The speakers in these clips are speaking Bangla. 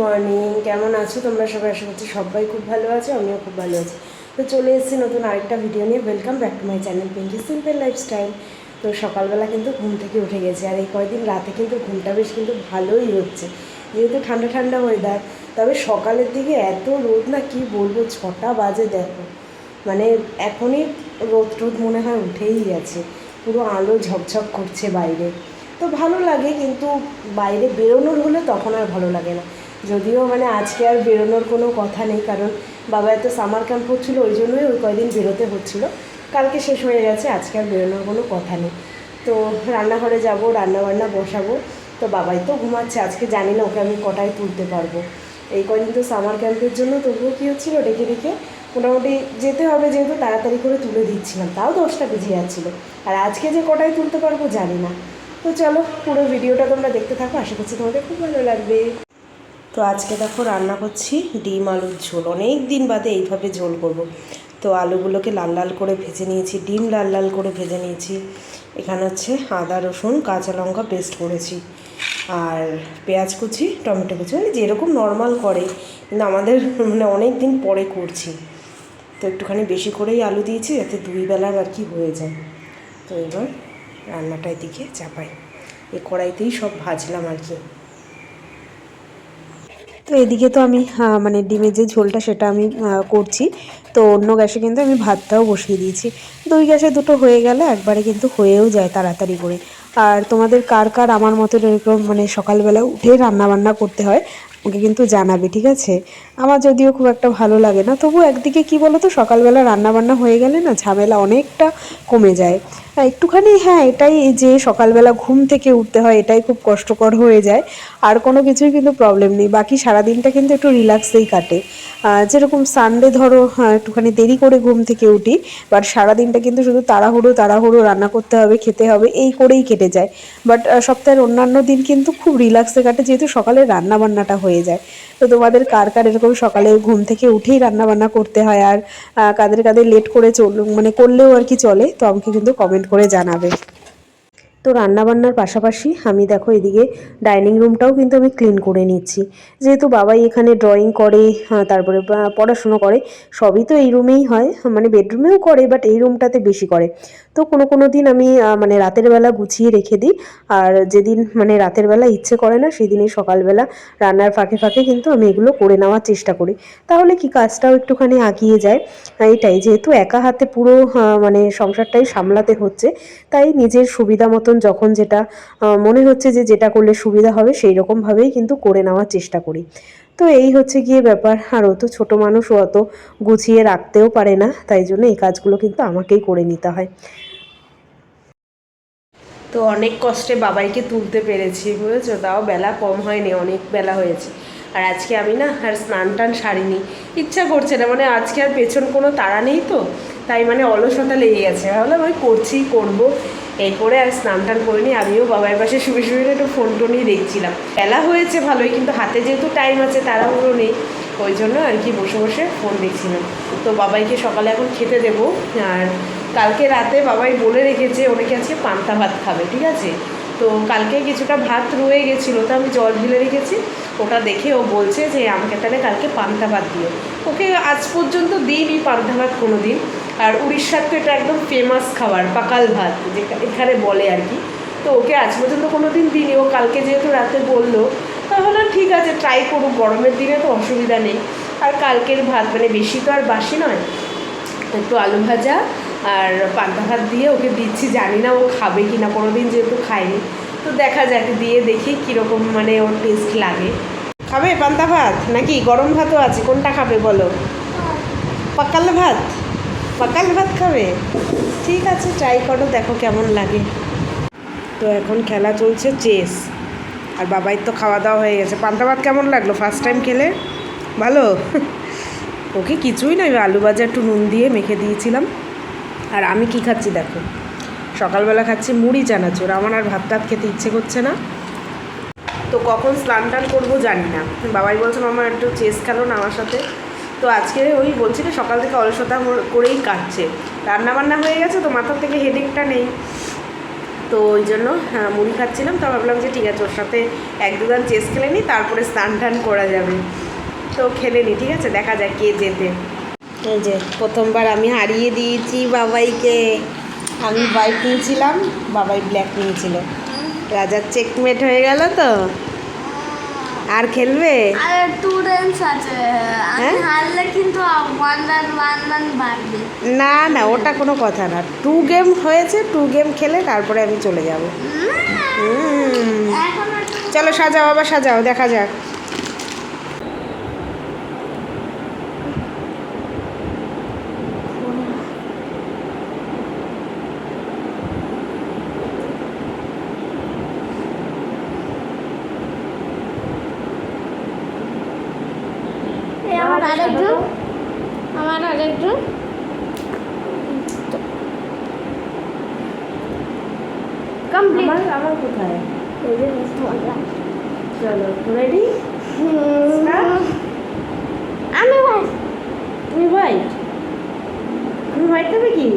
মর্নিং কেমন আছো? তোমরা সবাই? আশা করছি সবাই খুব ভালো আছো, আমিও খুব ভালো আছি। তো চলে এসেছি নতুন আরেকটা ভিডিও নিয়ে। Welcome back to my channel Pinky simple lifestyle তো সকালবেলা কিন্তু ঘুম থেকে উঠে গেছি, আর এই কয়দিন রাতে কিন্তু ঘুমটা বেশ কিন্তু ভালোই হচ্ছে। যেহেতু ঠান্ডা ঠান্ডা ওয়েদার তবে সকালের দিকে এত রোদ না, কি বলব? ছটা বাজে দেখো। মানে এখনই রোদ টোদ মনে হয় উঠেই গেছে। পুরো আলো ঝকঝক করছে বাইরে। তো ভালো লাগে, কিন্তু বাইরে বেরোনোর হলে তখন আর ভালো লাগে না। যদিও মানে আজকে আর বেরোনোর কোনো কথা নেই, কারণ বাবা এত সামার ক্যাম্প হচ্ছিল, ওই জন্যই ওই কয়দিন বেরোতে হচ্ছিল। কালকে শেষ হয়ে গেছে, আজকে আর বেরোনোর কোনো কথা নেই। তো রান্নাঘরে যাব রান্না বান্না বসাবো, তো বাবাই তো ঘুমাচ্ছে, আজকে জানি না ওকে আমি কটায় তুলতে পারব। এই কদিন তো সামার ক্যাম্পের জন্য, তবুও কী হচ্ছিল, ডেকে ডেকে মোটামুটি যেতে হবে যেহেতু তাড়াতাড়ি করে তুলে দিচ্ছিলাম, তাও দশটা বেজে যাচ্ছিল। আর আজকে যে কটায় তুলতে পারব জানি না। তো চলো পুরো ভিডিওটা তোমরা দেখতে থাকো, আশা করছি তোমাদের খুব ভালো লাগবে। তো আজকে দেখো রান্না করছি ডিম আলুর ঝোল। অনেক দিন বাদে এইভাবে ঝোল করব। তো আলুগুলোকে লাল লাল করে ভেজে নিয়েছি, ডিম লাল লাল করে ভেজে নিয়েছি। এখানে হচ্ছে আদা, রসুন, কাঁচা লঙ্কা পেস্ট করেছি। আর পেঁয়াজ কুচি, টমেটো কুচি মানে যেরকম নর্মাল করে, কিন্তু আমাদের মানে অনেক দিন পরে করছি। তো একটুখানি বেশি করেই আলু দিয়েছি, যাতে দুই বেলার আর কি হয়ে যায়। তো এবার রান্নাটা এদিকে চাপাই। এই কড়াইতেই সব ভাজলাম আর কি। তো এদিকে তো আমি মানে ডিমের যে ঝোলটা সেটা আমি করছি। তো অন্য গ্যাসে কিন্তু আমি ভাতটাও বসিয়ে দিয়েছি। দুই গ্যাসে দুটো হয়ে গেলে একবারে কিন্তু হয়েও যায় তাড়াতাড়ি করে। আর তোমাদের কার কার আমার মতো এরকম মানে সকালবেলা উঠে রান্না বান্না করতে হয় আমাকে কিন্তু জানাবে, ঠিক আছে? আমার যদিও খুব একটা ভালো লাগে না তবু একদিকে কি বলো তো সকালবেলা রান্নাবান্না হয়ে গেলে না ঝামেলা অনেকটা কমে যায়। একটুখানি হ্যাঁ এটাই যে সকালবেলা ঘুম থেকে উঠতে হয়, এটাই খুব কষ্টকর হয়ে যায়। আর কোনো কিছুই কিন্তু প্রবলেম নেই, বাকি সারাদিনটা কিন্তু একটু রিল্যাক্সেই কাটে। যেরকম সানডে ধরো একটুখানি দেরি করে ঘুম থেকে উঠি বাট সারাদিনটা কিন্তু শুধু তাড়াহুড়ো তাড়াহুড়ো রান্না করতে হবে, খেতে হবে, এই করেই কেটে যায়। বাট সপ্তাহের অন্যান্য দিন কিন্তু খুব রিল্যাক্সে কাটে, যেহেতু সকালে রান্না বান্নাটা হয়ে যায়। তো তোমাদের কার কার এরকম সকালে ঘুম থেকে উঠেই রান্না বান্না করতে হয়? আর কাদের কাদের লেট করে চল মানে করলেও আর কি চলে, তো আমাকে কিন্তু কমেন্ট করে জানাবে। তো রান্নাবান্নার পাশাপাশি আমি দেখো এদিকে ডাইনিং রুমটাও কিন্তু আমি ক্লিন করে নিচ্ছি। যেহেতু বাবাই এখানে ড্রয়িং করে তারপরে বা- পড়াশুনো করে, সবই তো এই রুমেই হয়। মানে বেডরুমেও করে, বাট এই রুমটাতে বেশি করে। তো কোনো কোনো দিন আমি মানে রাতের বেলা গুছিয়ে রেখে দিই। আর যেদিন মানে রাতের বেলা ইচ্ছে করে না, সেদিনই সকালবেলা রান্নার ফাঁকে ফাঁকে কিন্তু আমি এগুলো করে নেওয়ার চেষ্টা করি। তাহলে কি কাজটাও একটুখানি আগিয়ে যায়। এটাই যেহেতু একা হাতে পুরো মানে সংসারটাই সামলাতে হচ্ছে, তাই নিজের সুবিধা মতন যখন যেটা মনে হচ্ছে যে যেটা করলে সুবিধা হবে, সেই রকমভাবেই কিন্তু করে নেওয়ার চেষ্টা করি। তো এই হচ্ছে গিয়ে ব্যাপার। আর ও তো ছোটো মানুষ অত গুছিয়ে রাখতেও পারে না, তাই জন্য এই কাজগুলো কিন্তু আমাকেই করে নিতে হয়। তো অনেক কষ্টে বাবাইকে তুলতে পেরেছি, বুঝেছ? তাও বেলা কম হয়নি, অনেক বেলা হয়েছে। আর আজকে আমি না আর স্নান টান সারিনি। ইচ্ছা করছে না মানে আজকে আর পেছন কোনো তাড়া নেই তো, তাই মানে অলসতা লেগে গেছে। ভাবলাম, আমি করছি, করব। এই করে আর স্নান টান করিনি, আমিও বাবার পাশে শুয়ে শুয়ে একটু ফোন টোনই দেখছিলাম। বেলা হয়েছে ভালোই, কিন্তু হাতে যেহেতু টাইম আছে, তাড়াহুড়ো নেই, ওই জন্য আর কি বসে বসে ফোন দেখছিলাম। তো বাবাইকে সকালে এখন খেতে দেবো, আর কালকে রাতে বাবাই বলে রেখেছে ওনাকে আজকে পান্তা ভাত খাবে? ঠিক আছে? তো কালকে কিছুটা ভাত রয়ে গেছিল, তো আমি জল ঢেলে রেখেছি। ওটা দেখে ও বলছে যে, আমাকে তাহলে কালকে পান্তা ভাত দিও। ওকে আজ পর্যন্ত দিইনি পান্তা ভাত কোনো দিন আর উড়িষ্যার তো এটা একদম ফেমাস খাবার, পাকাল ভাত যে এখানে বলে আর কি। তো ওকে আজ পর্যন্ত কোনো দিন দিইনি। ও কালকে যেহেতু রাতে বলল, তাহলে ঠিক আছে ট্রাই করুক। গরমের দিনে তো অসুবিধা নেই। আর কালকের ভাত মানে বেশি তো আর বাসি নয়। একটু আলু ভাজা আর পান্তা ভাত দিয়ে ওকে দিচ্ছি, জানি না ও খাবে কি না কোনো দিন যেহেতু খায়নি। তো দেখা যাক, দিয়ে দেখি কীরকম মানে ওর টেস্ট লাগে। খাবে পান্তা ভাত? নাকি গরম ভাতও আছে? কোনটা খাবে বলো? পাকাল ভাত? পাকাল ভাত খাবে? ঠিক আছে ট্রাই করো, দেখো কেমন লাগে। তো এখন খেলা চলছে চেস আর বাবাই তো খাওয়া দাওয়া হয়ে গেছে। পান্তা ভাত কেমন লাগল ফার্স্ট টাইম খেলে? ভালো? ওকে কিছুই নয়, আলু ভাজা একটু নুন দিয়ে মেখে দিয়েছিলাম। আর আমি কি খাচ্ছি দেখো? সকালবেলা খাচ্ছি মুড়ি চানাচুর। আমার আর ভাত টাত খেতে ইচ্ছে করছে না। তো কখন স্নান টান করব জানি না। বাবাই বলছে মামা একটু চেস খেলো না আমার সাথে। তো আজকে ওই বলছি না সকাল থেকে অলসতা করেই কাটছে। রান্না বান্না হয়ে গেছে তো মাথার থেকে হেডেকটা নেই। তো ওই জন্য হ্যাঁ, মুড়ি খাচ্ছিলাম। তো ভাবলাম যে ঠিক আছে ওর সাথে এক দুদান চেস খেলে নিই তারপরে স্নান টান করা যাবে। তো খেলে নি ঠিক আছে? দেখা যাক কে জেতে। এই যে প্রথমবার আমি হারিয়ে দিয়েছি বাবাইকে। আমি হোয়াইট নিয়েছিলাম বাবাই ব্ল্যাক নিয়েছিল। রাজার চেকমেট হয়ে গেল তো? আর খেলবে? আর টু রেন্স আছে। আমি হ্যাঁ? হারলে কিন্তু ওয়ান রান ওয়ান রান বাড়বে। না না ওটা কোনো কথা না। টু গেম হয়েছে টু গেম খেলে তারপরে আমি চলে যাব। চলো সাজাও আবার সাজাও দেখা যাক এই আমার আরেকজন? আমার আরেকজন? কমপ্লিট আমার আমার কোথায়? চলো রেডি আমি তুমি হোয়াইট তুমি হোয়াইট কি?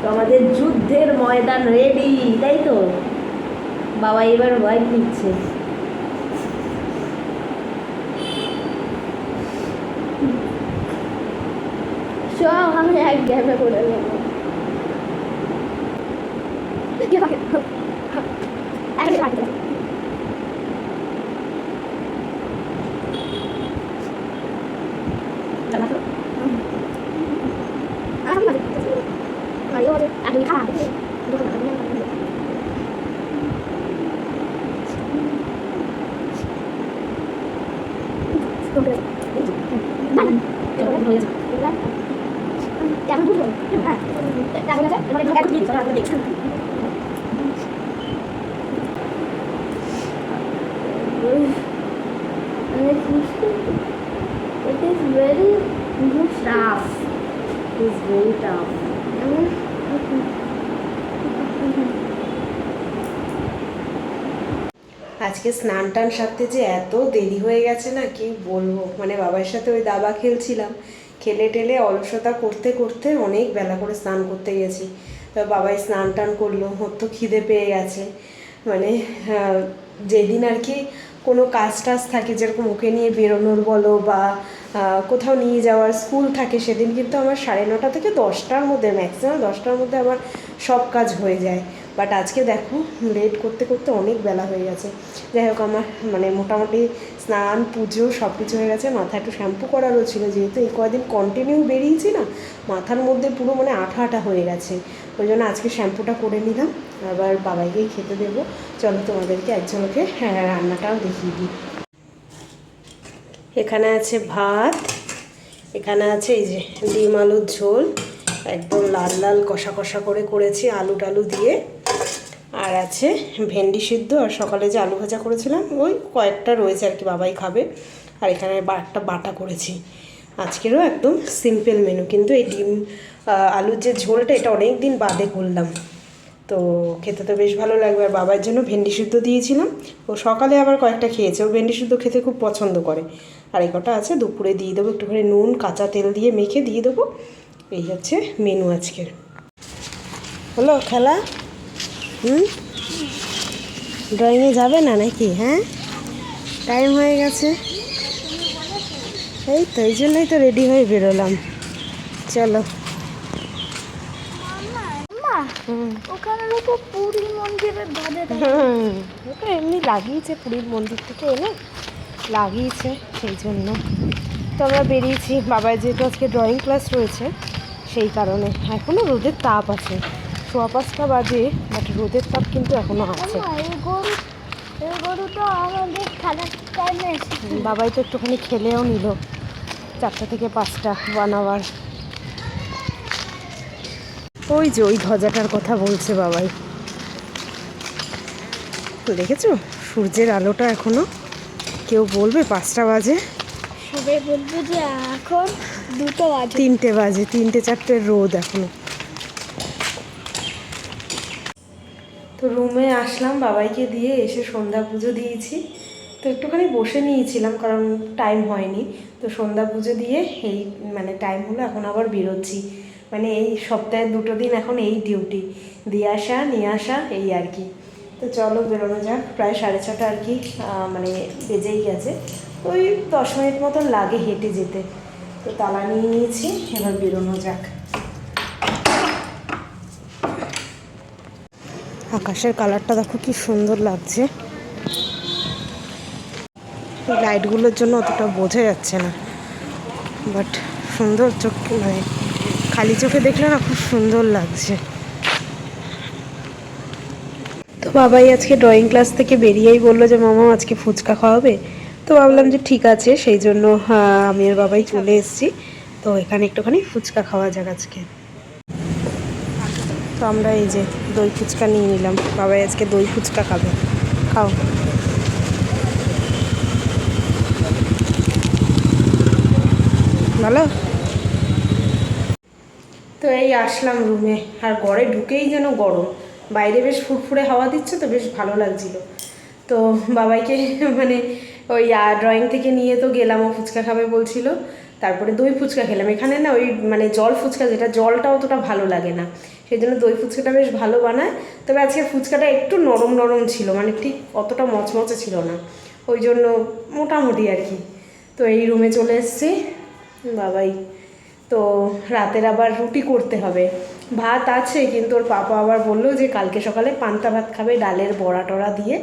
তো আমাদের যুদ্ধের ময়দান রেডি তাই তো? বাবা এবার হোয়াইট নিচ্ছে সব আমি এক গেমে করে নেব It is very tough. Is very tough আজকে স্নান টান সারতে যে এত দেরি হয়ে গেছে না, কি বলব মানে বাবার সাথে ওই দাবা খেলছিলাম খেলে টেলে অলসতা করতে করতে অনেক বেলা করে স্নান করতে গেছি। তো বাবাই স্নান টান করল, ওর তো খিদে পেয়ে গেছে। মানে যেদিন আর কি কোনো কাজ টাজ থাকে, যেরকম ওকে নিয়ে বেরোনোর বলো বা কোথাও নিয়ে যাওয়ার স্কুল থাকে, সেদিন কিন্তু আমার সাড়ে নটা থেকে দশটার মধ্যে, ম্যাক্সিমাম দশটার মধ্যে আমার সব কাজ হয়ে যায়। বাট আজকে দেখো, লেট করতে করতে অনেক বেলা হয়ে গেছে। যাই হোক, আমার মানে মোটামুটি স্নান, পুজো সব কিছু হয়ে গেছে। মাথা একটু শ্যাম্পু করারও ছিল, যেহেতু এই কয়দিন কন্টিনিউ বেরিয়েছি না, মাথার মধ্যে পুরো মানে আঠা আঠা হয়ে গেছে। ওই জন্য আজকে শ্যাম্পুটা করে নিলাম, আবার বাবাইকেই খেতে দেবো। চলো তোমাদেরকে একজনকে হ্যাঁ রান্নাটাও দেখিয়ে দিই। এখানে আছে ভাত, এখানে আছে এই যে ডিম আলুর ঝোল, একদম লাল লাল কষা কষা করে করেছি আলু টালু দিয়ে। আর আছে ভেন্ডি সিদ্ধ আর সকালে যে আলু ভাজা করেছিলাম, ওই কয়েকটা রয়েছে আর কি বাবাই খাবে। আর এখানে একটা বাটা করেছি। আজকেরও একদম সিম্পল মেনু কিন্তু এই ডিম আলুর যে ঝোলটা, এটা অনেক দিন বাদে করলাম। তো খেতে তো বেশ ভালো লাগবে। আর বাবার জন্য ভেন্ডি সিদ্ধ দিয়েছিলাম। ও সকালে আবার কয়েকটা খেয়েছে। ও ভেন্ডি সিদ্ধ খেতে খুব পছন্দ করে। আর এই কটা আছে, দুপুরে দিয়ে দেবো একটুখানি নুন, কাঁচা তেল দিয়ে মেখে দিয়ে দেবো। এই হচ্ছে মেনু আজকের। হলো, খেলা? হুম? ড্রয়িংয়ে যাবে না নাকি হ্যাঁ? টাইম হয়ে গেছে। এই তো এই জন্যই তো রেডি হয়ে বেরোলাম। চলো। ওটা এমনি লাগিয়েছে পুরীর মন্দির থেকে এনে লাগিয়েছে সেই জন্য। তো আমরা বেরিয়েছি বাবার যেহেতু আজকে ড্রয়িং ক্লাস রয়েছে সেই কারণে। এখনও রোদের তাপ আছে। সোয়া পাঁচটা বাজে বাট রোদের তাপ কিন্তু এখনও আছে। বাবাই তো একটুখানি খেলেও নিল। চারটা থেকে পাঁচটা ওয়ান আওয়ার ওই যে ওই ধ্বজাটার কথা বলছে বাবাই। দেখেছ? সূর্যের আলোটা এখনও? কেউ বলবে পাঁচটা বাজে? সবাই বলবে যে এখন দুটো বাজে। তিনটে বাজে তিনটে চারটে রোদ এখনও। তো রুমে আসলাম, বাবাইকে দিয়ে এসে সন্ধ্যা পুজো দিয়েছি। তো একটুখানি বসে নিয়েছিলাম কারণ টাইম হয়নি। তো সন্ধ্যা পুজো দিয়ে এই মানে টাইম হলো, এখন আবার বেরোচ্ছি। মানে এই সপ্তাহে দুটো দিন এখন এই ডিউটি দিয়ে আসা, নিয়ে আসা, এই আর কি। তো চলো বেরোনো যাক, প্রায় সাড়ে ছটা আর কি মানে বেজেই গেছে। ওই দশ মিনিট মতন লাগে হেঁটে যেতে। তো তালা নিয়ে নিয়েছি, এবার বেরোনো যাক। আকাশের কালারটা দেখো কি সুন্দর লাগছে। লাইটগুলোর জন্য অতটা বোঝা যাচ্ছে না। বাট সুন্দর চোখ মানে খালি চোখে দেখলে না খুব সুন্দর লাগছে। তো বাবাই আজকে ড্রয়িং ক্লাস থেকে বেরিয়েই বলল যে মামা আজকে ফুচকা খাওয়াবে? তো ভাবলাম যে ঠিক আছে। সেই জন্য আহ, আমি আর বাবাই চলে এসেছি। তো এখানে একটুখানি ফুচকা খাওয়া যাক আজকে। তো আমরা এই যে দই ফুচকা নিয়ে নিলাম। বাবাই আজকে দই ফুচকা খাবে। খাও। ভালো? তো এই আসলাম রুমে। আর ঘরে ঢুকেই যেন গরম। বাইরে বেশ ফুরফুরে হাওয়া দিচ্ছে তো, বেশ ভালো লাগছিল। তো বাবাইকে মানে ওই ড্রয়িং থেকে নিয়ে তো গেলাম, ও ফুচকা খাবে বলছিল। তারপরে দই ফুচকা খেলাম। এখানে না ওই মানে জল ফুচকা, যেটা জলটা অতটা ভালো লাগে না। সেই জন্য দই ফুচকাটা বেশ ভালো বানায়। তবে আজকে ফুচকাটা একটু নরম নরম ছিল মানে ঠিক অতটা মচমচে ছিল না। ওই জন্য মোটামুটি আর কি। তো এই রুমে চলে এসেছি। বাবাই। তো রাতের আবার রুটি করতে হবে। ভাত আছে, কিন্তু ওর পাপা আবার বলল যে কালকে সকালে পান্তা ভাত খাবে ডালের বড়া টড়া দিয়ে।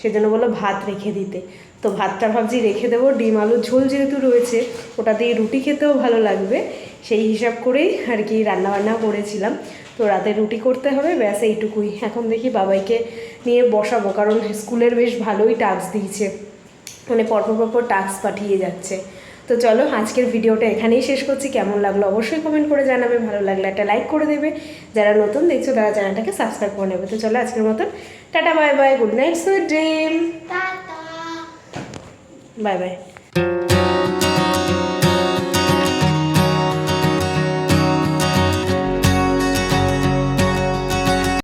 সেজন্য বলল ভাত রেখে দিতে। তো ভাতটা ভাবছি রেখে দেবো। ডিম আলুর ঝোল যেহেতু রয়েছে ওটা দিয়ে রুটি খেতেও ভালো লাগবে। সেই হিসাব করেই আর কি রান্নাবান্না করেছিলাম। তো রাতে রুটি করতে হবে ব্যাস এইটুকুই। এখন দেখি বাবাইকে নিয়ে বসাবো কারণ স্কুলের বেশ ভালোই টাস্ক দিয়েছে। মানে পরপর পরপর টাস্ক পাঠিয়ে যাচ্ছে। তো চলো আজকের ভিডিওটা এখানেই শেষ করছি। কেমন লাগল অবশ্যই কমেন্ট করে জানাবে। ভালো লাগলে একটা লাইক করে দেবে। যারা নতুন দেখছ তারা চ্যানেলটাকে সাবস্ক্রাইব করে নেবে। তো চলো আজকের মতন tata bye bye good night sweet dream bye bye